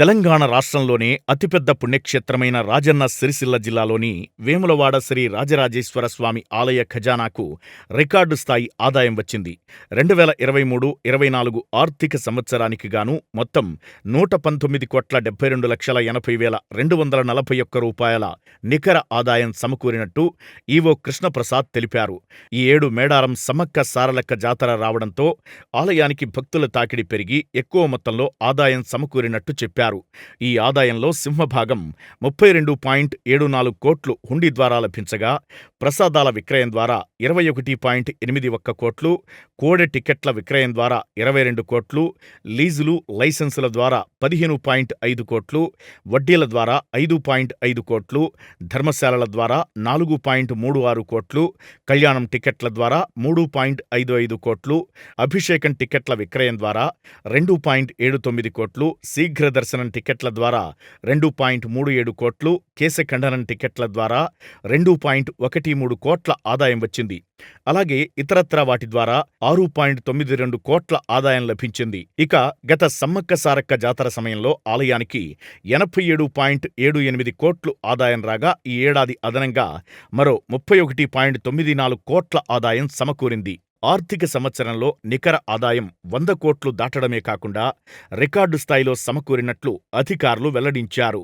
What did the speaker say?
తెలంగాణ రాష్ట్రంలోనే అతిపెద్ద పుణ్యక్షేత్రమైన రాజన్న సిరిసిల్ల జిల్లాలోని వేములవాడ శ్రీ రాజరాజేశ్వర స్వామి ఆలయ ఖజానాకు రికార్డు స్థాయి ఆదాయం వచ్చింది. రెండు వేల ఇరవై మూడు ఇరవై నాలుగు ఆర్థిక సంవత్సరానికి గాను మొత్తం నూట పంతొమ్మిది కోట్ల డెబ్బై రెండు లక్షల ఎనభై వేల రెండు వందల నలభై ఒక్క రూపాయల నికర ఆదాయం సమకూరినట్టు ఈవో కృష్ణప్రసాద్ తెలిపారు. ఈ ఏడు మేడారం సమ్మక్క సారలక్క జాతర రావడంతో ఆలయానికి భక్తుల తాకిడి పెరిగి ఎక్కువ మొత్తంలో ఆదాయం సమకూరినట్టు చెప్పారు. ఈ ఆదాయంలో సింహభాగం ముప్పై రెండు పాయింట్ ఏడు నాలుగు కోట్లు హుండీ ద్వారా లభించగా ప్రసాదాల విక్రయం ద్వారా ఇరవై ఒకటి పాయింట్ ఎనిమిది ఒక్క కోట్లు కోడె టిక్కెట్ల విక్రయం ద్వారా ఇరవై రెండు కోట్లు లీజులు లైసెన్సుల ద్వారా పదిహేను పాయింట్ ఐదు కోట్లు వడ్డీల ద్వారా ఐదు పాయింట్ ఐదు కోట్లు ధర్మశాలల ద్వారా నాలుగు పాయింట్ మూడు ఆరు కోట్లు కళ్యాణం టిక్కెట్ల ద్వారా మూడు పాయింట్ ఐదు ఐదు కోట్లు అభిషేకం టికెట్ల విక్రయం ద్వారా రెండు పాయింట్ ఏడు తొమ్మిది కోట్లు శీఘ్ర దర్శనం టికెట్ల ద్వారా రెండు పాయింట్ మూడు ఏడు కోట్లు కేశఖండనం టికెట్ల ద్వారా రెండు పాయింట్ ఒకటి ఒకటి మూడు కోట్ల ఆదాయం వచ్చింది. అలాగే ఇతరత్రా వాటి ద్వారా ఆరు పాయింట్ తొమ్మిది రెండు కోట్ల ఆదాయం లభించింది. ఇక గత సమ్మక్క సారక్క జాతర సమయంలో ఆలయానికి ఎనభై ఏడు పాయింట్ ఏడు ఎనిమిది కోట్లు ఆదాయం రాగా ఈ ఏడాది అదనంగా మరో ముప్పై ఒకటి పాయింట్ తొమ్మిది నాలుగు కోట్ల ఆదాయం సమకూరింది. ఆర్థిక సంవత్సరంలో నికర ఆదాయం వంద కోట్లు దాటడమే కాకుండా రికార్డు స్థాయిలో సమకూరినట్లు అధికారులు వెల్లడించారు.